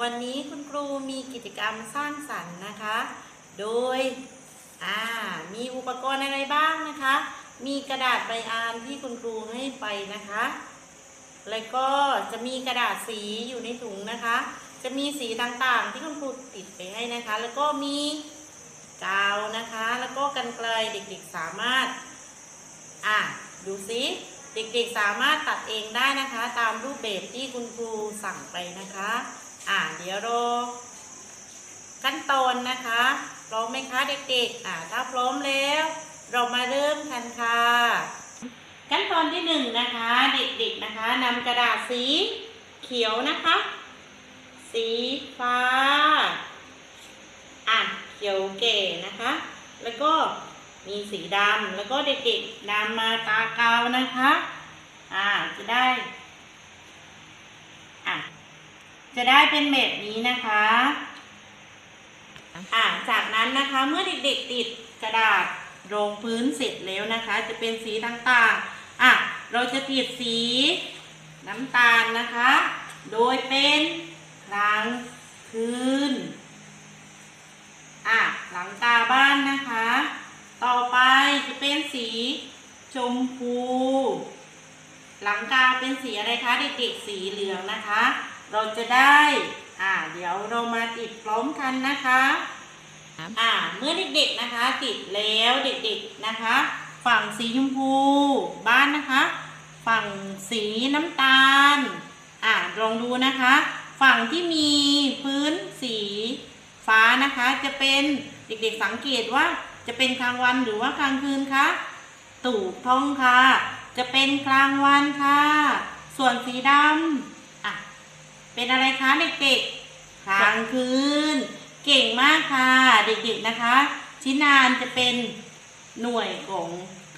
วันนี้คุณครูมีกิจกรรมสร้างสรรค์นะคะ โดยมีอุปกรณ์อะไรบ้างนะคะ มีกระดาษใบอ่านที่คุณครูให้ไปนะคะ แล้วก็จะมีกระดาษสีอยู่ในถุงนะคะ จะมีสีต่างๆที่คุณครูติดไปให้นะคะ แล้วก็มีกาวนะคะ แล้วก็กันไกลเด็กๆสามารถ อะ ดูสิ เด็กๆสามารถตัดเองได้นะคะ ตามรูปแบบที่คุณครูสั่งไปนะคะ อะเดี๋ยวรอขั้นตอนนะคะพร้อมไหมคะเด็กๆ อะถ้าพร้อมแล้ว เรามาเริ่มกันค่ะ ขั้นตอนที่หนึ่งนะคะ เด็กๆนะคะนำกระดาษสีเขียวนะคะ สีฟ้า อะเขียวเก๋นะคะ แล้วก็ มีสีดำแล้วก็เด็กๆนำมาตากาวนะคะ อ่าจะได้ อะจะได้เป็นแบบนี้นะคะ อ่าจากนั้นนะคะเมื่อเด็กๆติดกระดาษรองพื้นเสร็จแล้วนะคะ จะเป็นสีต่างๆ อะเราจะติดสีน้ำตาลนะคะ โดยเป็นครั้งคืน อะหลังคาบ้านนะคะ ต่อไปจะเป็น สีชมพู หลังคาเป็นสีอะไรคะเด็กๆสีเหลืองนะคะ เราจะได้ อ่า เดี๋ยวเรามาติดพร้อมกันนะคะ อ่า เมื่อเด็กๆนะคะ ติดแล้วเด็กๆนะคะ ฝั่งสีชมพูบ้านนะคะ ฝั่งสีน้ำตาล อ่าลองดูนะคะ ฝั่งที่มีพื้นสีฟ้านะคะจะเป็นเด็กๆสังเกตว่า จะเป็นกลางวันหรือว่ากลางคืนคะถูกท้องค่ะ จะเป็นกลางวันค่ะ ส่วนสีดำอะเป็นอะไรคะเด็กๆกลางคืน เก่งมากค่ะ เด็กๆนะคะ ชิ้นนานจะเป็นหน่วยของ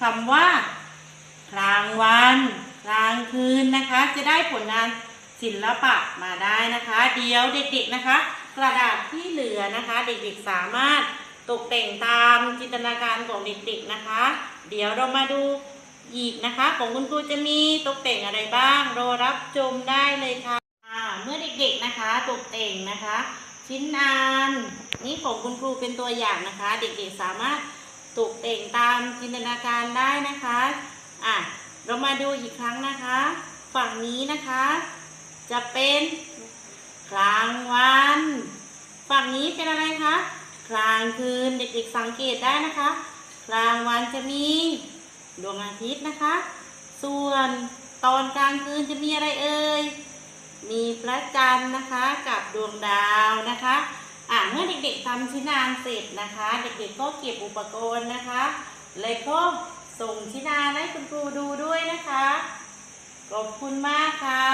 คำว่า กลางวัน กลางคืนนะคะ จะได้ผลงานศิลปะมาได้นะคะ เดี๋ยวเด็กๆนะคะ กระดาษที่เหลือนะคะ เด็กๆสามารถ ตกแต่งตามจินตนาการของเด็กๆนะคะ เดี๋ยวเรามาดูอีกนะคะ ของคุณครูจะมีตกแต่งอะไรบ้างรอรับชมได้เลยค่ะ เมื่อเด็กๆนะคะตกแต่งนะคะ ชิ้นงานนี่ของคุณครูเป็นตัวอย่างนะคะ เด็กๆสามารถตกแต่งตามจินตนาการได้นะคะอะเรามาดูอีกครั้งนะคะ ฝั่งนี้นะคะ จะเป็นกลางวัน ฝั่งนี้เป็นอะไรคะ กลางคืนเด็กๆสังเกตได้นะคะ กลางวันจะมีดวงอาทิตย์นะคะ ส่วนตอนกลางคืนจะมีอะไรเอ่ย มีพระจันทร์นะคะกับดวงดาวนะคะ อะเมื่อเด็กๆทำชิ้นงานเสร็จนะคะ เด็กๆก็เก็บอุปกรณ์นะคะ แล้วก็ส่งชิ้นงานให้คุณครูดูด้วยนะคะ ขอบคุณมากค่ะ